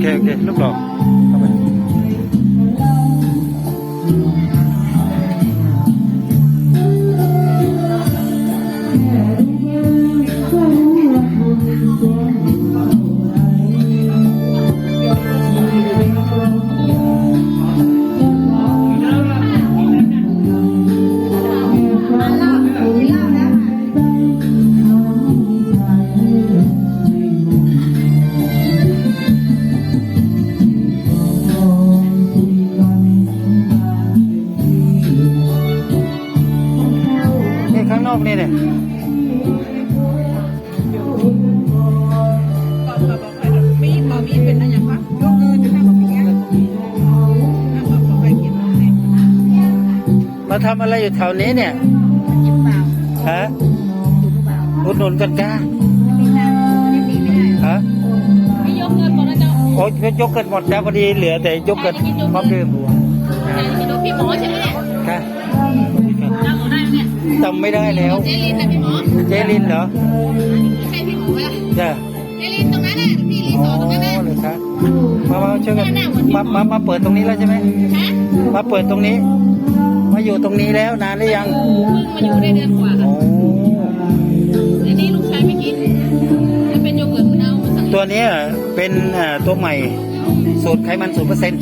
เคโอ ทำอะไรอยู่แถวนี้เนี่ยกินเปล่าฮะกินเปล่าอุดหนุนกันก้าไม่ได้ไม่ดีไม่ได้ฮะไม่ยกเงินก่อนนะเจ้าโอ้ยยกกันหมดแล้วพอดีเหลือแต่ยกกันพร้อมดื่มไหนจะดูพี่หมอใช่ไหมเนี่ยค่ะจำหนูได้ไหมเนี่ยจำไม่ได้แล้ว เจลินนะพี่หมอ เจลินเหรอใช่พี่หมอไหมล่ะจ้ะเจลินตรงนั้นน่ะพี่รีอ๋สออร์ทตรงนั้นน่ะเลยครับมามาช่วยกันมามามาเปิดตรงนี้แล้วใช่ไหมฮะมาเปิดตรงนี้ มาอยู่ตรงนี้แล้วนานหรือยังเพิ่งมาอยู่ได้เดือนกว่าโอ้อันนี้ลูกชายไม่กินจะเป็นโยเกิร์ตมะนาวมาสั่งตัวเนี้ยเป็นอ่าตัวใหม่ สูตรไขมันศูนเปอร์เซ็นต์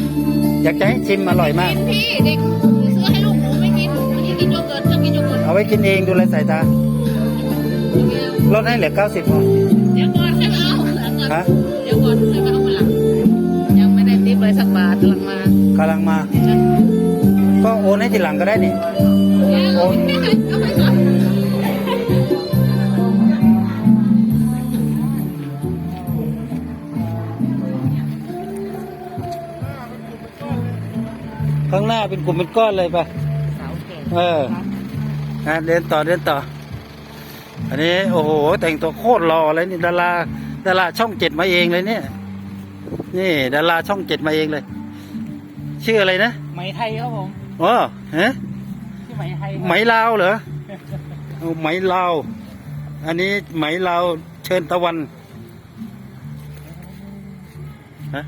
อยากจะให้ชิมอร่อยมากกินพี่เด็กซื้อให้ลูกหนูไม่กินอันนี้กินโยเกิร์ตชอบกินโยเกิร์ตเอาไว้กินเองดูแลสายตาลดให้เหลือ90พอเดี๋ยวก่อนค่อยมาเอาฮะเดี๋ยวก่อนค่อยมาเอามาหลังยังไม่ได้ติปเลยสักบาทหลังมากำลังมาก็โอ นให้ทีหลังก็ได้นี่โอ้ยเอาไปก่อนข้างหน้าเป็นกลุ่มเป็นก้อนเลยปะสาวแก่เออนะเดินต่อเดินต่อ อันนี้โอ้โห แต่งตัวโคตรหล่อเลยนี่ดาราดาราช่องเจ็ดมาเองเลยเนี่ย นี่ดาราช่องเจ็ดมาเองเลย ชื่ออะไรนะ ไหมไทยครับผม อ๋อฮะชื่อไหมไทยไหมลาวเหรอเอาไหมลาว อันนี้ไหมลาวเชิญตะวันฮะ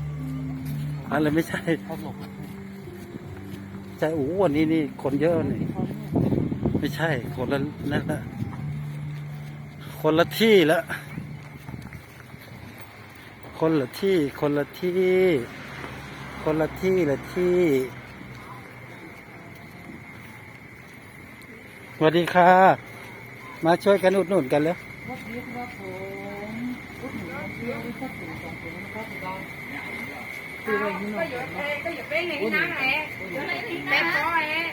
อะไรไม่ใช่ครับผมใช่โอ้โหวันนี้นี่คนเยอะนี่ไม่ใช่ คนละนั่นละคนละที่ละคนละที่ คนละที่ คนละที่ละที่ สวัสดีค่ะ มาช่วยกันอุดหนุนกันเลยวัดนี้ครับผมวัดหนูเที่ยวที่สักถึงสองถึงนะครับเราคืออะไรนี่หน่อยก็อย่าเป็นอย่างนี้นะแหละแม่พ่อแหละ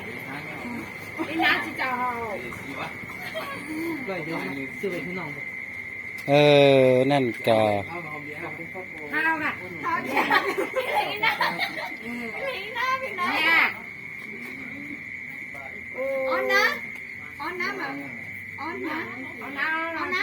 นี่นะจิจ่าเลยเดี๋ยวซื้อไปที่น้องเออ นั่นกาข้าวน่ะข้าวเนี่ยนี่นะนี่นะพี่น้องเนี่ยอ๋อนะอ๋อนะมาอ๋อนะอ๋อนะ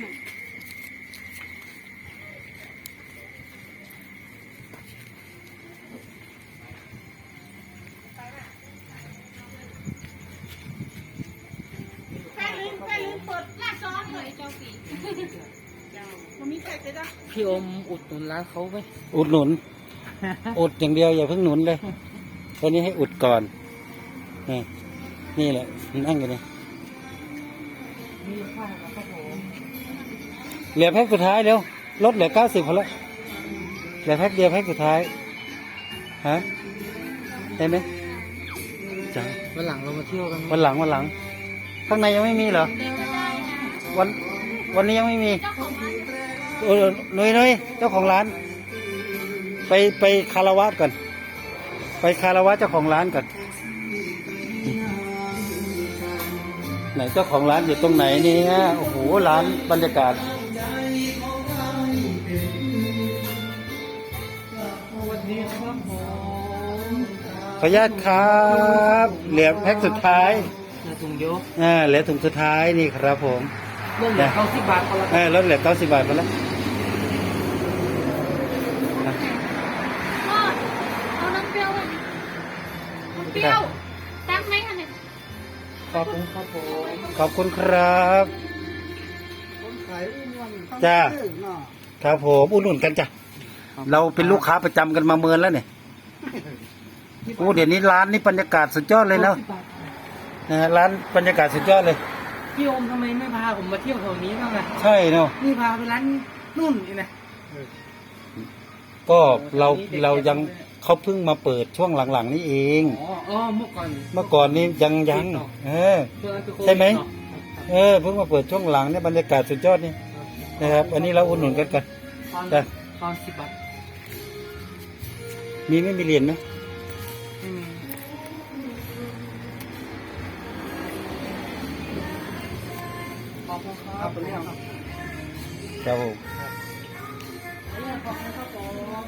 เลยเนาะอ๋ออ๋อนะเจ้าขอบคุณครับจีก็จีแต่อ๋อนะอีปอยจีจับอ่าพี่อมอุดหนุนร้านเขาไหมอุดหนุน อุดอย่างเดียวอย่าเพิ่งหนุนเลยตอนนี้ให้อุดก่อน นี่นี่แหละนั่งอยู่นี่มีข้าวครับผมเหลือแพ็คสุดท้ายเร็วลดเหลือเก้าสิบพอละเหลือแพ็คเดียวแพ็คสุดท้ายฮะได้ไหมจ้าวันหลังเรามาเที่ยวกันวันหลังวันหลัง ข้างในยังไม่มีเหรอ วันวันนี้ยังไม่มีเออหนุยหนุยเจ้าของร้าน ไปไปคารวะก่อน ไปคารวะเจ้าของร้านก่อนไหนเจ้าของร้านอยู่ตรงไหนเนี่ยโอ้โหร้านบรรยากาศสวัสดีครับผมขออนุญาตครับ เหลือแพ็คสุดท้ายเนื้อถุงเดียวอ่าเหลือถุงสุดท้ายนี่ครับผม เรื่องเหลือเก้าสิบบาทคนละเออลดเหลือเก้าสิบบาทไปแล้วพ่อเอาน้ำเปรี้ยวไปน้ำเปรี้ยวตั้งไหมคะเนี่ยขอบคุณครับผมขอบคุณครับคนขายอุ้มวันจ้าครับผมอุดหนุนกันจ้ะเราเป็นลูกค้าประจำกันมาเมินแล้วเนี่ยโอ้เดี๋ยวนี้ร้านนี้บรรยากาศสุดยอดเลยนะนะฮะร้านบรรยากาศสุดยอดเลย พี่โอมทำไมไม่พาผมมาเที่ยวแถวนี้บ้างอะใช่เนาะนี่พาไปร้านนู่นนี่นะ ก็เราเรายังเขาเพิ่งมาเปิดช่วงหลังๆ นี้เอง อ๋ออ๋อเมื่อก่อน เมื่อก่อนนี้ยังยังเออ ช่วงนั้นคือโควิดใช่ไหม เนอะเออเพิ่งมาเปิดช่วงหลังเนี่ยบรรยากาศสุดยอดนี่นะครับ อันนี้เราอุดหนุนกันกัน ตอนจ้ะ ตอนสิบบาทมีไม่มีเหรียญไหมไม่ ขอบคุณครับเป็นเรครับครับผม เป็นเรื่องขอบคุณครับผม